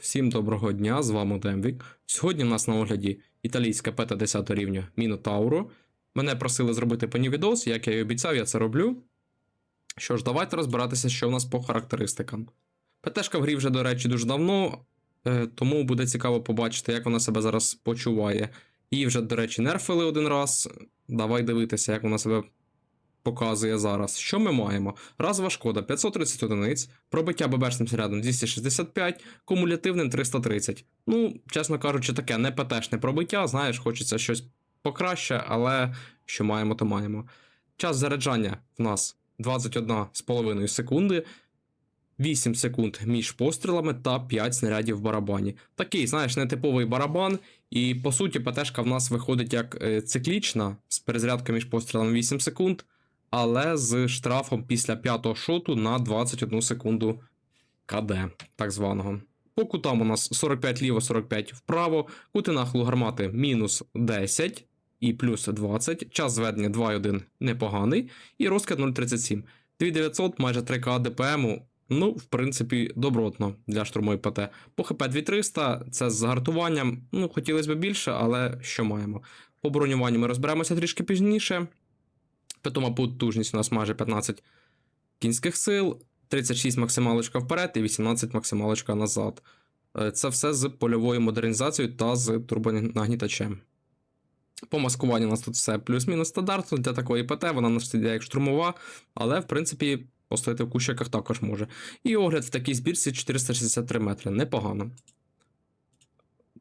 Всім доброго дня, з вами Демвік. Сьогодні в нас на огляді італійська пета 10 рівня Мінотауру. Мене просили зробити по ній відос, як я і обіцяв, я це роблю. Що ж, давайте розбиратися, що в нас по характеристикам. ПТшка в грі вже, до речі, дуже давно, е, тому буде цікаво побачити, як вона себе зараз почуває. Її вже, до речі, нерфили один раз. Давай дивитися, як вона себе показує зараз. Що ми маємо? Разова шкода 530 одиниць, пробиття ББшним снарядом 265, кумулятивним 330. Ну, чесно кажучи, таке не ПТшне пробиття, знаєш, хочеться щось покраще, але що маємо, то маємо. Час заряджання в нас 21,5 секунди. 8 секунд між пострілами та 5 снарядів в барабані. Такий, знаєш, нетиповий барабан, і по суті, ПТшка в нас виходить як е, циклічна з перезарядкою між пострілами 8 секунд, але з штрафом після п'ятого шоту на 21 секунду КД, так званого. По кутам у нас 45 ліво, 45 вправо, кути нахилу гармати мінус 10 і плюс 20, час зведення 2,1 непоганий, і розкид 0,37. 2900, майже 3К ДПМу. Ну, в принципі, добротно для штурмової ПТ. По ХП 2300, це з загартуванням. Ну, хотілося б більше, але що маємо. По бронюванню ми розберемося трішки пізніше. Питома потужність у нас майже 15 кінських сил, 36 максималочка вперед і 18 максималочка назад. Е, Це все з польовою модернізацією та з турбонагнітачем. По маскуванню у нас тут все плюс-мінус стандартно для такої ПТ, вона у нас йде як штурмова, але в принципі постояти в кущиках також може. І огляд в такій збірці 463 метри. Непогано.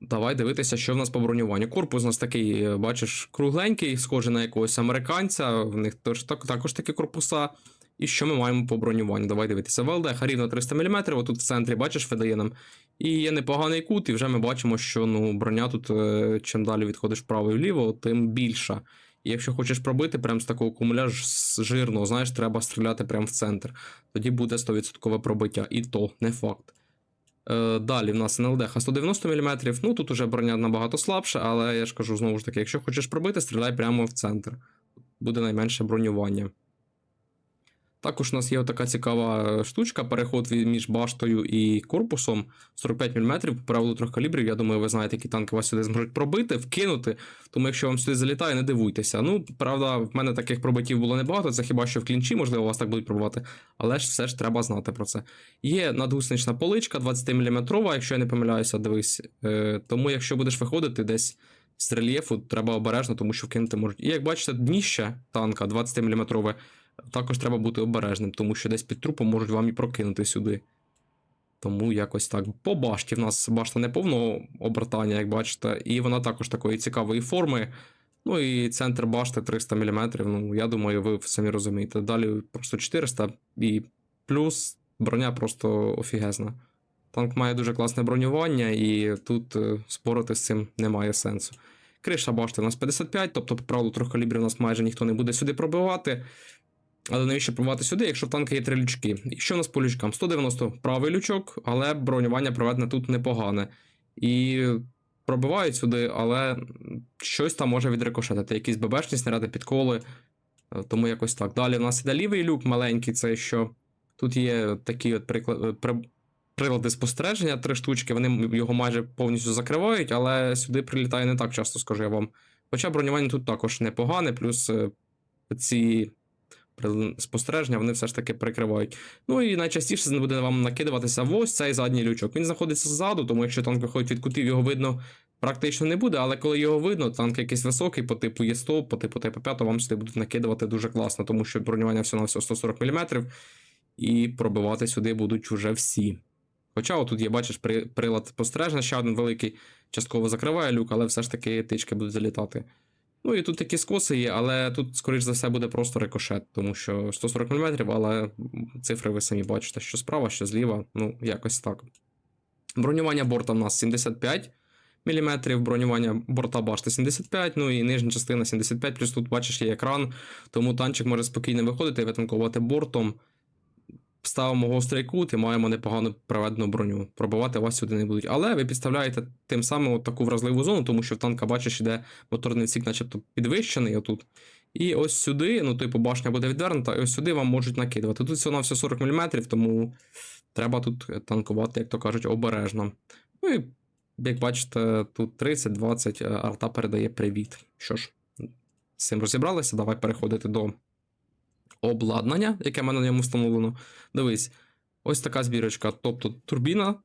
Давай дивитися, що в нас по бронюванню. Корпус у нас такий, е, бачиш, кругленький, схожий на якогось американця. В них також такі корпуса. І що ми маємо по бронюванню? Давай дивитися. ВЛД рівно 300 мм, отут в центрі, бачиш, видає нам. І є непоганий кут, і вже ми бачимо, що ну, броня тут, е, чим далі відходиш вправо і вліво, тим більша. І якщо хочеш пробити прям з такого кумуля жирного, знаєш, треба стріляти прямо в центр. Тоді буде 100% пробиття. І то не факт. Е, далі в нас НЛД 190 мм. Ну тут уже броня набагато слабша, але я ж кажу знову ж таки, якщо хочеш пробити, стріляй прямо в центр. Буде найменше бронювання. Також у нас є така цікава штучка, переход між баштою і корпусом 45 мм, по правилу трьох калібрів. Я думаю, ви знаєте, які танки вас сюди зможуть пробити, вкинути. Тому якщо вам сюди залітає, не дивуйтеся. Ну, правда, в мене таких пробиттів було небагато, це хіба що в клінчі, можливо, вас так будуть пробувати, але ж все ж треба знати про це. Є надгуснична поличка 20-мм, якщо я не помиляюся, дивись. Е, тому якщо будеш виходити десь з рельєфу, треба обережно, тому що вкинути можуть. І як бачите, дніще танка 20-мм, також треба бути обережним, тому що десь під трупом можуть вам і прокинути сюди. Тому якось так. По башті в нас башта не повного обертання, як бачите, і вона також такої цікавої форми. Ну і центр башти 300 мм. Ну, я думаю, ви самі розумієте. Далі просто 400 і плюс броня просто офігезна. Танк має дуже класне бронювання, і тут е, спорити з цим немає сенсу. Криша башти у нас 55, тобто, по правилу, трьох калібрів у нас майже ніхто не буде сюди пробивати. Але навіщо пробувати сюди, якщо в танка є три лючки? І що у нас по лючкам? 190 правий лючок, але бронювання проведене тут непогане. І пробивають сюди, але щось там може відрикошетити. Якісь ББшні снаряди, підколи. Е, Тому якось так. Далі у нас іде лівий люк маленький, це що тут є такі от прикла- е, при- прилади спостереження, три штучки, вони його майже повністю закривають, але сюди прилітає не так часто, скажу я вам. Хоча бронювання тут також непогане, плюс е, ці спостереження вони все ж таки прикривають. Ну і найчастіше буде вам накидуватися ось цей задній лючок. Він знаходиться ззаду, тому якщо танк виходить від кутів, його видно практично не буде, але коли його видно, танк якийсь високий, по типу Є100, по типу ТП5, то вам сюди будуть накидувати дуже класно, тому що бронювання всього на всього 140 мм, і пробивати сюди будуть уже всі. Хоча отут є, бачиш, прилад спостереження, ще один великий частково закриває люк, але все ж таки тички будуть залітати. Ну і тут такі скоси є, але тут, скоріш за все, буде просто рикошет, тому що 140 мм, але цифри ви самі бачите, що справа, що зліва, ну, якось так. Бронювання борта в нас 75 мм, бронювання борта башти 75, ну і нижня частина 75, плюс тут бачиш є екран, тому танчик може спокійно виходити і витанкувати бортом. Ставимо гострий кут і маємо непогану проведену броню. Пробивати вас сюди не будуть. Але ви підставляєте тим самим от таку вразливу зону, тому що в танка, бачиш, іде моторний цік, начебто підвищений отут. І ось сюди, ну, типу, башня буде відвернута, і ось сюди вам можуть накидувати. Тут всього все 40 мм, тому треба тут танкувати, як то кажуть, обережно. Ну і, як бачите, тут 30-20 е, арта передає привіт. Що ж, з цим розібралися, давай переходити до обладнання, яке в мене на ньому встановлено. Дивись, ось така збірочка, тобто турбіна,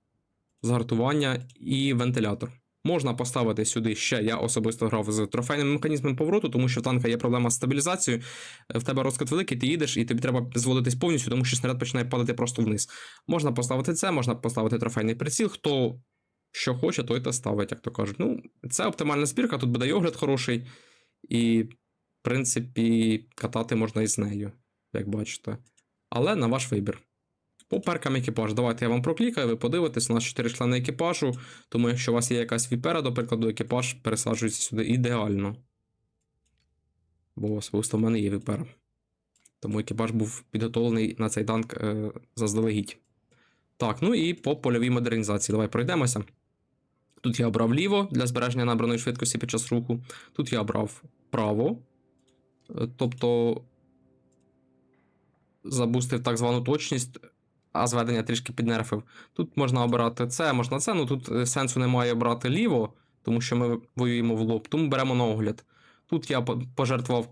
згартування і вентилятор. Можна поставити сюди ще. Я особисто грав з трофейним механізмом повороту, тому що в танка є проблема з стабілізацією. В тебе розкат великий, ти їдеш, і тобі треба зводитись повністю, тому що снаряд починає падати просто вниз. Можна поставити це, можна поставити трофейний приціл. Хто що хоче, той те ставить, як то кажуть. Ну, це оптимальна збірка, тут буде огляд хороший, і, в принципі, катати можна і з нею, як бачите. Але на ваш вибір. По перкам екіпаж, давайте я вам проклікаю, ви подивитесь, у нас 4 члени екіпажу, тому якщо у вас є якась віпера, до прикладу, екіпаж пересаджується сюди ідеально. Бо особисто в мене є віпера. Тому екіпаж був підготовлений на цей танк е, заздалегідь. Так, ну і по польовій модернізації. Давай пройдемося. Тут я обрав ліво для збереження набраної швидкості під час руху. Тут я обрав право. Е, Тобто забустив так звану точність, а зведення трішки піднерфив. Тут можна обирати це, можна це. Ну тут е, сенсу немає брати ліво, тому що ми воюємо в лоб, тому беремо на огляд. Тут я пожертвував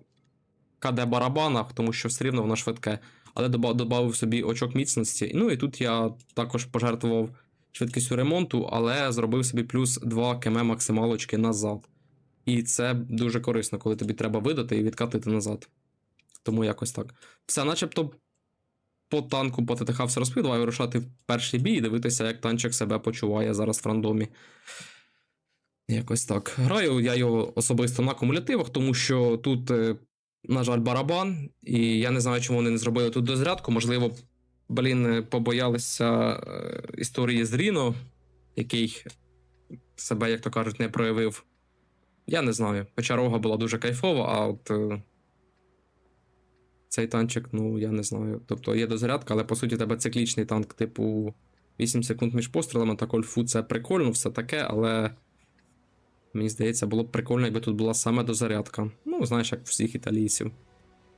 КД барабанах, тому що все рівно воно швидке, але додав собі очок міцності. Ну і тут я також пожертвував швидкістю ремонту, але зробив собі плюс 2 км максималочки назад. І це дуже корисно, коли тобі треба видати і відкатити назад. Тому якось так. Все, начебто, по танку, по ТТХ все розповів, давай вирушати в перший бій і дивитися, як танчик себе почуває зараз в рандомі. Якось так. Граю я його особисто на кумулятивах, тому що тут, е, на жаль, барабан, і я не знаю, чому вони не зробили тут дозарядку. Можливо, блін, е, побоялися е, історії з Ріно, який себе, як то кажуть, не проявив. Я не знаю. Хоча рога була дуже кайфова, а от. Цей танчик, ну я не знаю. Тобто є дозарядка, але по суті тебе циклічний танк, типу 8 секунд між пострілами та кольфу це прикольно, все таке, але мені здається, було б прикольно, якби тут була саме дозарядка. Ну, знаєш, як всіх італійців.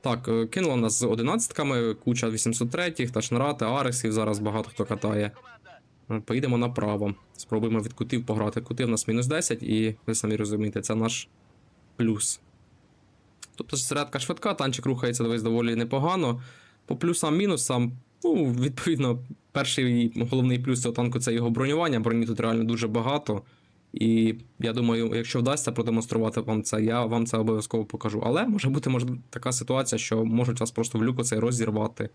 Так, е, кинула нас з одинадцятками, куча 803-х, Ташнарати, Аресів зараз багато хто катає. Е, Поїдемо направо. Спробуємо від кутів пограти. Кути в нас мінус 10, і ви самі розумієте, це наш плюс. Тобто зарядка швидка, танчик рухається дивись доволі непогано. По плюсам мінусам, ну, відповідно, перший головний плюс цього танку це його бронювання. Броні тут реально дуже багато. І я думаю, якщо вдасться продемонструвати вам це, я вам це обов'язково покажу. Але може бути може, така ситуація, що можуть вас просто в люку цей розірвати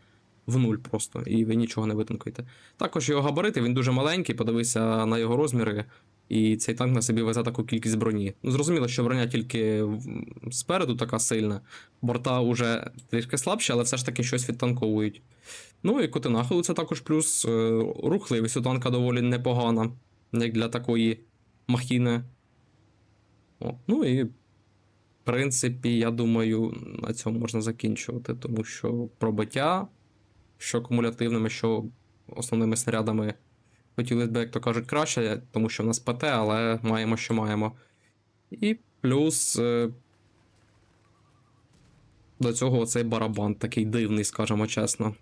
в нуль просто, і ви нічого не витанкуєте. Також його габарити, він дуже маленький, подивися на його розміри. І цей танк на собі везе таку кількість броні. Ну, зрозуміло, що броня тільки спереду така сильна, борта вже трішки слабші, але все ж таки щось відтанковують. Ну і коти нахилу це також плюс. Е, Рухливість у танка доволі непогана, як для такої махіни. О, ну і, в принципі, я думаю, на цьому можна закінчувати, тому що пробиття, що кумулятивними, що основними снарядами хотілося б, як то кажуть, краще, тому що в нас ПТ, але маємо, що маємо. І плюс е, до цього цей барабан такий дивний, скажімо чесно.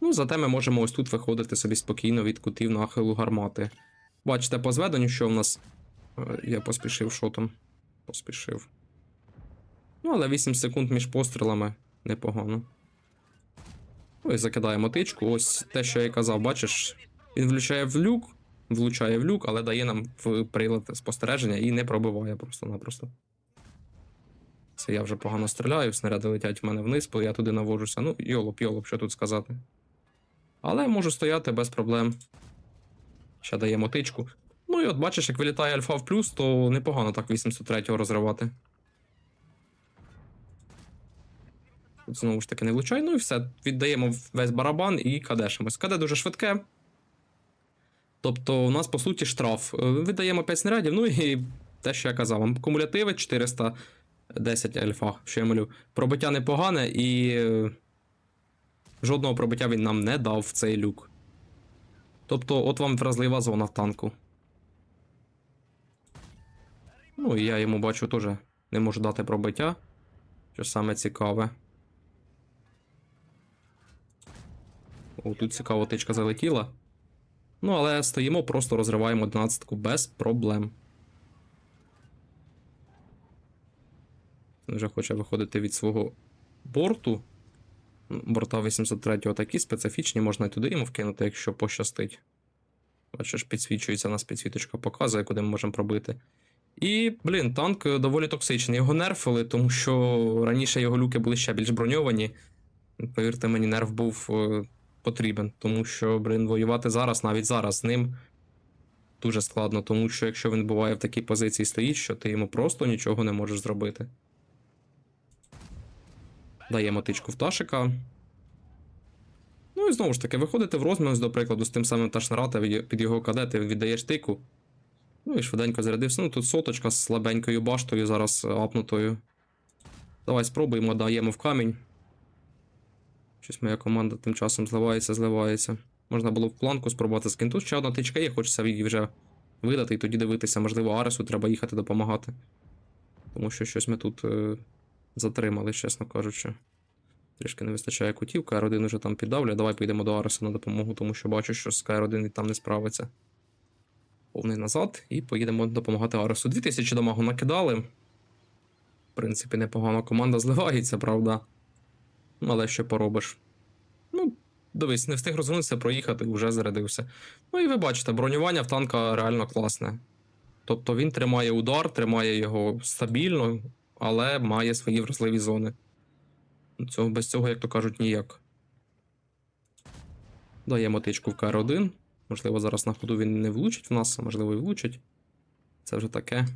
Ну, зате ми можемо ось тут виходити собі спокійно від кутів нахилу гармати. Бачите, по зведенню, що в нас. Е, Я поспішив, що там? Поспішив. Ну, але 8 секунд між пострілами непогано. Ну і закидаємо тичку. Ось те, що я казав, бачиш, він влучає в люк, влучає в люк, але дає нам в прилад спостереження і не пробиває просто-напросто. Це я вже погано стріляю, снаряди летять в мене вниз, бо я туди навожуся. Ну, йолоп, йолоп, що тут сказати. Але можу стояти без проблем. Ще даємо тичку. Ну і от бачиш, як вилітає альфа в плюс, то непогано так 803-го розривати. Знову ж таки не влучай. Ну і все. Віддаємо весь барабан і кадешимось. КД дуже швидке. Тобто, у нас, по суті, штраф. Е, Віддаємо 5 снарядів, ну і те, що я казав вам. Кумулятиви 410 альфа, що я малю. Пробиття непогане і. е, Жодного пробиття він нам не дав в цей люк. Тобто, от вам вразлива зона в танку. Ну, і я йому бачу теж не можу дати пробиття. Що саме цікаве. Тут цікаво тичка залетіла. Ну, але стоїмо, просто розриваємо 11 без проблем. Він вже хоче виходити від свого борту. Борта 803 такі специфічні, можна і туди йому вкинути, якщо пощастить. Бачиш, підсвічується, нас підсвіточка показує, куди ми можемо пробити. І, блін, танк е, доволі токсичний. Його нерфили, тому що раніше його люки були ще більш броньовані. Повірте мені, нерв був е, потрібен, тому що, блін, воювати зараз, навіть зараз з ним дуже складно, тому що якщо він буває в такій позиції стоїть, що ти йому просто нічого не можеш зробити. Даємо тичку в Ташика. Ну і знову ж таки, виходите в розмінус, до прикладу, з тим самим Ташнарата під його КД, віддаєш тику. Ну і швиденько зарядився. Ну тут соточка з слабенькою баштою, зараз е, апнутою. Давай спробуємо, даємо в камінь. Щось моя команда тим часом зливається, зливається. Можна було в планку спробувати скинути. Тут ще одна тичка є, хочеться її вже видати і тоді дивитися, можливо, Аресу треба їхати допомагати. Тому що щось ми тут е, затримали, чесно кажучи. Трішки не вистачає кутів, КР1 вже там піддавлює. Давай поїдемо до Ареса на допомогу, тому що бачу, що з КР1 там не справиться. Повний назад і поїдемо допомагати Аресу. 2000 дамагу накидали. В принципі, непогано команда зливається, правда. Але що поробиш. Ну, дивись, не встиг розвернутися, проїхати, вже зарядився. Ну і ви бачите, бронювання в танка реально класне. Тобто він тримає удар, тримає його стабільно, але має свої вразливі зони. Цього, без цього, як то кажуть, ніяк. Даємо тичку в КР1. Можливо, зараз на ходу він не влучить в нас, а можливо, і влучить. Це вже таке.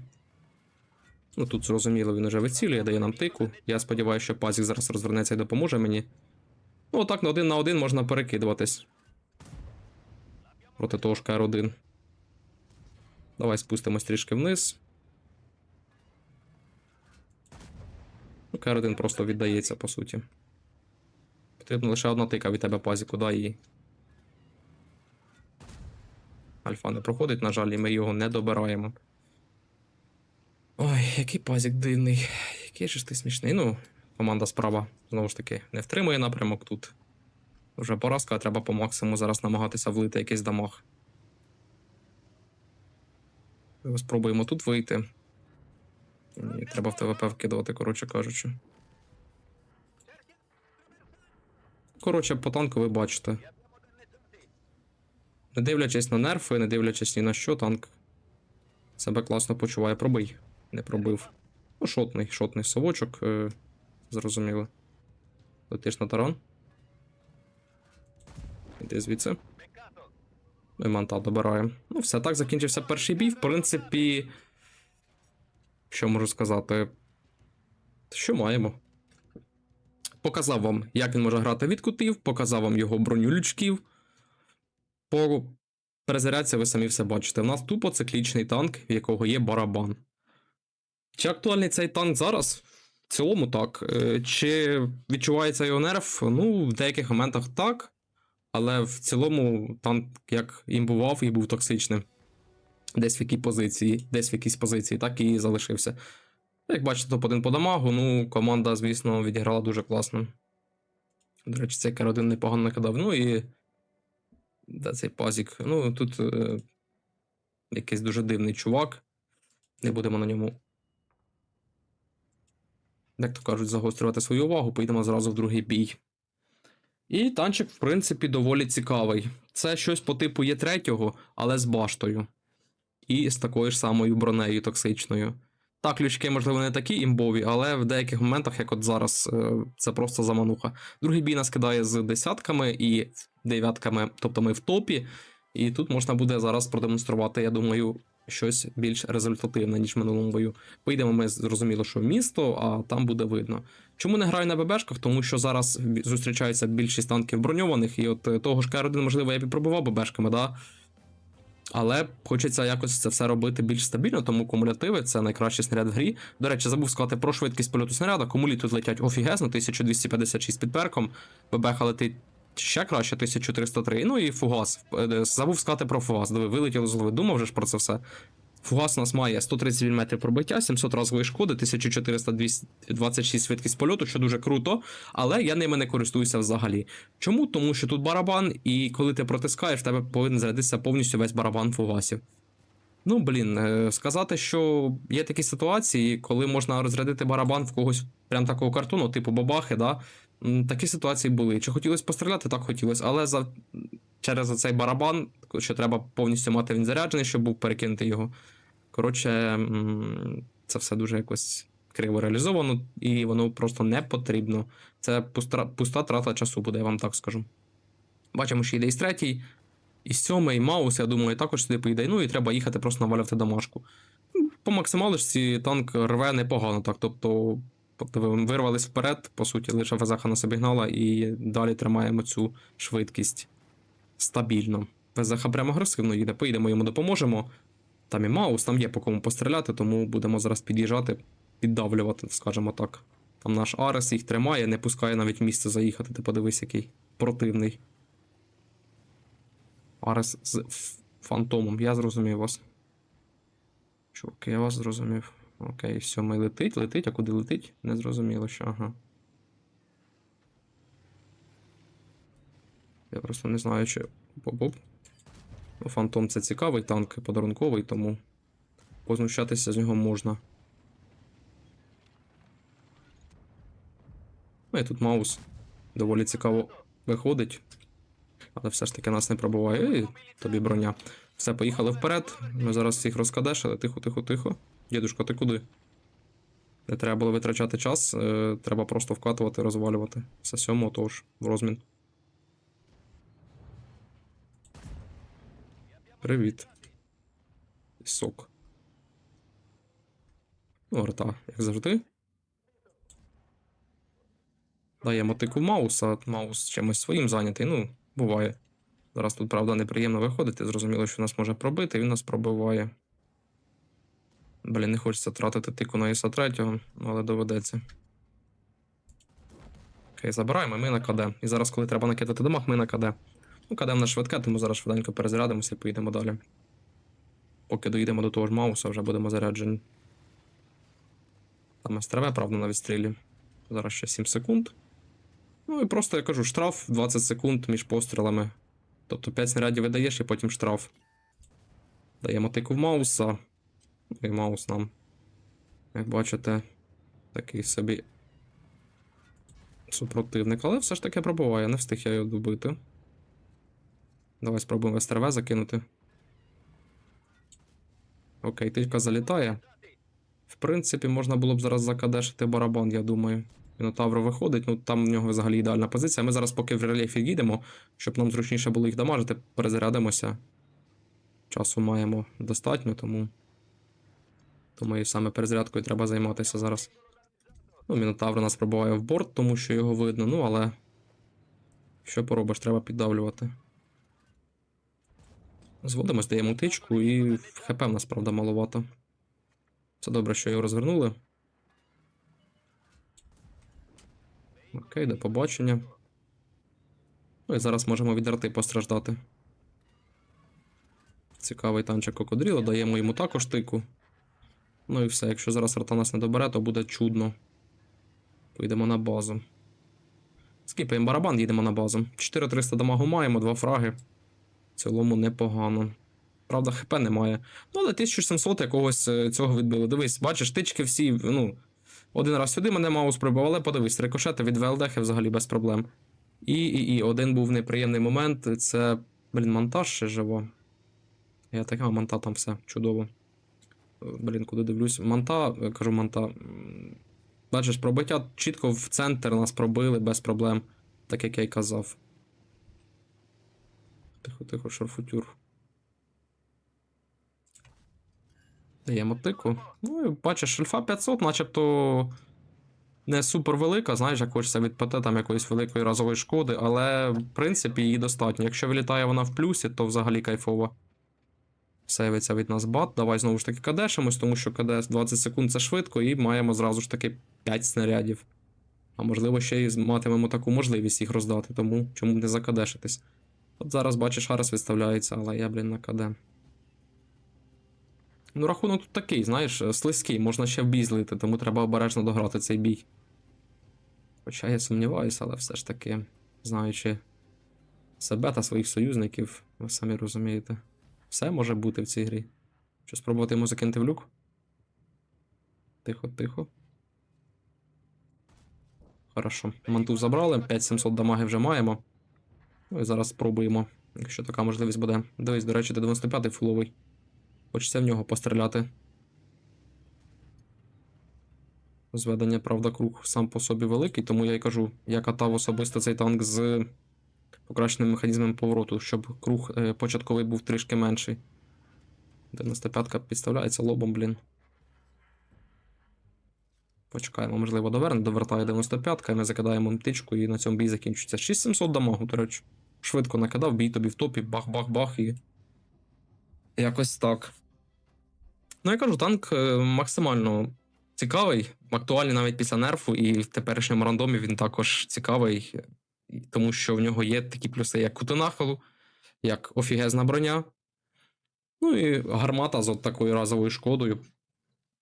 Ну тут зрозуміло, він уже вицілює, дає нам тику. Я сподіваюся, що пазік зараз розвернеться і допоможе мені. Ну, отак на один на один можна перекидуватись. Проти того ж КР1. Давай спустимось трішки вниз. Ну, КР1 просто віддається, по суті. Потрібна лише одна тика від тебе пазіку, дай її. Альфа не проходить, на жаль, і ми його не добираємо. Ой, який пазік дивний. Який же ж ти смішний. Ну, команда справа, знову ж таки, не втримує напрямок тут. Вже поразка, а треба по максимуму зараз намагатися влити якийсь дамаг. Спробуємо тут вийти. Ні, треба в ТВП вкидувати, коротше кажучи. Коротше, по танку ви бачите. Не дивлячись на нерфи, не дивлячись ні на що, танк себе класно почуває. Пробий. Не пробив. Ну, шотний, шотний совочок. Е, зрозуміло. Летиш на таран. Іди звідси. І манта добираємо. Ну, все, так закінчився перший бій. В принципі. Що можу сказати? Що маємо? Показав вам, як він може грати від кутів, показав вам його броню лючків. По перезарядці ви самі все бачите. У нас тупо циклічний танк, в якого є барабан. Чи актуальний цей танк зараз? В цілому так. Е, Чи відчувається його нерв? Ну, в деяких моментах так. Але в цілому танк як імбував і був токсичним. Десь в якій позиції, десь в якійсь позиції, так і залишився. Як бачите, топ-1 по дамагу, ну, команда, звісно, відіграла дуже класно. До речі, цей Кар-1 непогано накидав. Ну і. Де цей пазік? Ну, тут е... якийсь дуже дивний чувак. Не будемо на ньому. Як то кажуть, загострювати свою увагу, поїдемо зразу в другий бій. І танчик, в принципі, доволі цікавий. Це щось по типу є третього, але з баштою. І з такою ж самою бронею токсичною. Так, лючки, можливо, не такі імбові, але в деяких моментах, як от зараз, е, це просто замануха. Другий бій нас кидає з десятками і дев'ятками, тобто ми в топі. І тут можна буде зараз продемонструвати, я думаю, щось більш результативне, ніж в минулому бою. Поїдемо ми зрозуміло, що в місто, а там буде видно. Чому не граю на ББшках? Тому що зараз зустрічається більшість танків броньованих, і от е, того ж К1, можливо, я б і пробував ББшками, да? Але хочеться якось це все робити більш стабільно, тому кумулятиви це найкращий снаряд в грі. До речі, забув сказати про швидкість польоту снаряда. Кумулі тут летять офігезно, 1256 під перком. ББХ летить ще краще, 1303. Ну і фугас. Е, Забув сказати про фугас. Диви, вилетіло з голови. Думав вже ж про це все. Фугас у нас має 130 мм пробиття, 700 разової шкоди, 1426 швидкість польоту, що дуже круто, але я ними не користуюся взагалі. Чому? Тому що тут барабан, і коли ти протискаєш, в тебе повинен зарядитися повністю весь барабан фугасів. Ну, блін, е, сказати, що є такі ситуації, коли можна розрядити барабан в когось прям такого картону, типу бабахи, да? Такі ситуації були. Чи хотілося постріляти, так хотілося, але за... через цей барабан, що треба повністю мати він заряджений, щоб був перекинути його. Коротше, це все дуже якось криво реалізовано, і воно просто не потрібно. Це пуста, пуста трата часу буде, я вам так скажу. Бачимо, що йде і третій, і сьомий, Маус, я думаю, також сюди поїде. Ну і треба їхати просто навалювати домашку. По максималочці танк рве непогано, так. Тобто, вирвались вперед, по суті, лише Везаха нас обігнала, і далі тримаємо цю швидкість стабільно. Везаха прямо агресивно їде, поїдемо йому допоможемо. Там і Маус, там є по кому постріляти, тому будемо зараз під'їжджати, піддавлювати, скажімо так. Там наш Арес їх тримає, не пускає навіть місце заїхати. Ти подивись, який противний. Арес з фантомом, я зрозумів вас. Чуваки, я вас зрозумів. Окей, сьомий летить, летить, а куди летить? Не зрозуміло, що ага. Я просто не знаю, чи. Боп-боп. Ну, Фантом це цікавий танк, подарунковий, тому познущатися з нього можна. Ну і тут Маус доволі цікаво виходить. Але все ж таки нас не пробуває. І тобі броня. Все, поїхали вперед. Ми зараз всіх розкадешили. Тихо, тихо, тихо. Дідушка, ти куди? Не треба було витрачати час, е, треба просто вкатувати, розвалювати. Все сьомого, тож в розмін. Привіт. Сок. Ну, арта, як завжди. Даємо тику Мауса, Маус чимось своїм зайнятий, ну, буває. Зараз тут, правда, неприємно виходити. Зрозуміло, що нас може пробити, він нас пробиває. Блін, не хочеться тратити тику на Іса 3, але доведеться. Окей, забираємо, ми на КД. І зараз, коли треба накидати дамаг, ми на КД. Ну, КД в нас швидке, тому зараз швиденько перезарядимося і поїдемо далі. Поки доїдемо до того ж Мауса, вже будемо заряджені. Там СТРВ, правда, на відстрілі. Зараз ще 7 секунд. Ну і просто я кажу, штраф 20 секунд між пострілами. Тобто 5 снарядів видаєш і потім штраф. Даємо тику в Мауса. І Маус нам, як бачите, такий собі супротивник, але все ж таки пробуває, не встиг я його добити. Давай спробуємо СТРВ закинути. Окей, тичка залітає. В принципі, можна було б зараз закадешити барабан, я думаю. Мінотавр виходить, ну там в нього взагалі ідеальна позиція. Ми зараз, поки в рельєфі їдемо, щоб нам зручніше було їх дамажити, перезарядимося. Часу маємо достатньо, тому. Тому і саме перезарядкою треба займатися зараз. Ну, Мінотавр нас пробуває в борт, тому що його видно, ну але. Що поробиш, треба піддавлювати. Зводимось, даємо тичку, і ХП в нас, правда, маловато. Це добре, що його розвернули. Окей, до побачення. Ну і зараз можемо від арти постраждати. Цікавий танчик кокодріло, даємо йому також тику. Ну і все, якщо зараз арта нас не добере, то буде чудно. Поїдемо на базу. Скіпаємо барабан, їдемо на базу. 4300 дамагу маємо, два фраги. В цілому непогано. Правда, ХП немає. Ну, але 1700 якогось е, цього відбили. Дивись, бачиш, тички всі, ну. Один раз сюди мене маус прибив, але подивись, рикошети від ВЛДХ взагалі без проблем. І, і, і один був неприємний момент. Це, блін, монтаж ще живо. Я так, а, монта там все чудово. Блін, куди дивлюсь. Монта, е, кажу, монта. Бачиш, пробиття чітко в центр нас пробили без проблем, так як я й казав. Тихо, тихо, шарфутюр. Даємо тику. Ну, і бачиш, шельфа 500, начебто не супер велика, знаєш, як хочеться від ПТ там якоїсь великої разової шкоди, але в принципі її достатньо. Якщо вилітає вона в плюсі, то взагалі кайфово. Сейвиться від нас бат. Давай знову ж таки кадешимось, тому що КД 20 секунд це швидко, і маємо зразу ж таки 5 снарядів. А можливо, ще й матимемо таку можливість їх роздати, тому чому б не закадешитись. От зараз бачиш, Арес відставляється, але я, блін, на КД. Ну, рахунок тут такий, знаєш, слизький, можна ще в бій злити, тому треба обережно дограти цей бій. Хоча я сумніваюся, але все ж таки, знаючи себе та своїх союзників, ви самі розумієте, все може бути в цій грі. Що спробувати йому закинути в люк? Тихо, тихо. Хорошо. Манту забрали, 5700 дамаги вже маємо. Ну і зараз спробуємо, якщо така можливість буде. Дивись, до речі, 95-й фуловий. Хочеться в нього постріляти. Зведення, правда, круг сам по собі великий, тому я й кажу, я катав особисто цей танк з покращеним механізмом повороту, щоб круг е, початковий був трішки менший. 95-ка підставляється лобом, блін. Почекаємо, можливо, доверне, довертає 95-ка, і ми закидаємо МТичку, і на цьому бій закінчиться. 6700 дамагу, до речі. Швидко накидав, бій тобі в топі, бах-бах-бах і. Якось так. Ну, я кажу, танк е, максимально цікавий, актуальний навіть після нерфу, і в теперішньому рандомі він також цікавий, тому що в нього є такі плюси, як кутенахилу, як офігезна броня. Ну і гармата з от такою разовою шкодою,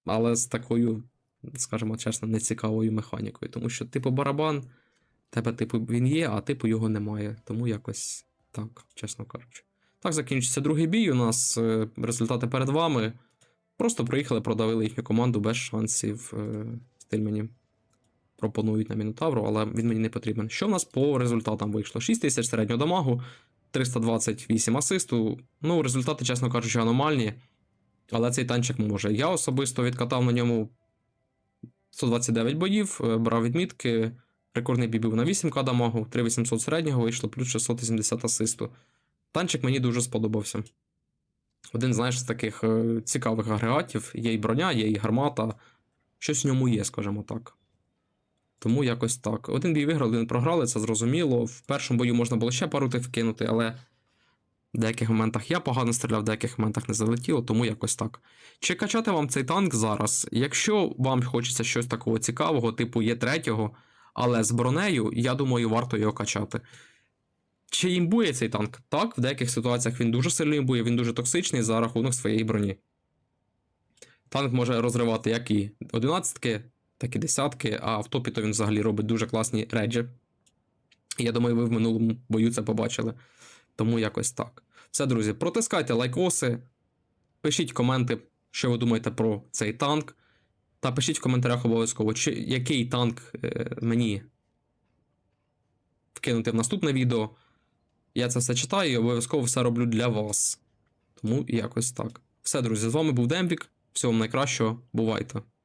але з такою, скажімо чесно, нецікавою механікою. Тому що, типу, барабан, тебе, типу, він є, а типу його немає. Тому якось так, чесно кажучи. Так, закінчиться другий бій. У нас е, результати перед вами. Просто приїхали, продавили їхню команду без шансів. Е, стиль мені пропонують на Мінотавру, але він мені не потрібен. Що в нас по результатам вийшло? 6 тисяч середнього дамагу, 328 асисту. Ну, результати, чесно кажучи, аномальні. Але цей танчик може. Я особисто відкатав на ньому 129 боїв, е, брав відмітки. Рекордний бій був на 8к дамагу, 3800 середнього вийшло, плюс 680 асисту. Танчик мені дуже сподобався. Один, знаєш, з таких е, цікавих агрегатів. Є і броня, є і гармата. Щось в ньому є, скажімо так. Тому якось так. Один бій виграли, один програли, це зрозуміло. В першому бою можна було ще пару тих вкинути, але в деяких моментах я погано стріляв, в деяких моментах не залетіло, тому якось так. Чи качати вам цей танк зараз? Якщо вам хочеться щось такого цікавого, типу є третього, але з бронею, я думаю, варто його качати. Чи імбує цей танк? Так, в деяких ситуаціях він дуже сильно імбує, він дуже токсичний за рахунок своєї броні. Танк може розривати як і одинадцятки, так і десятки, а в топі то він взагалі робить дуже класні реджі. Я думаю, ви в минулому бою це побачили. Тому якось так. Все, друзі, протискайте лайкоси, пишіть коменти, що ви думаєте про цей танк. Та пишіть в коментарях обов'язково, який танк е, мені вкинути в наступне відео. Я це все читаю і обов'язково все роблю для вас. Тому якось так. Все, друзі, з вами був Дембік. Всього вам найкращого, бувайте!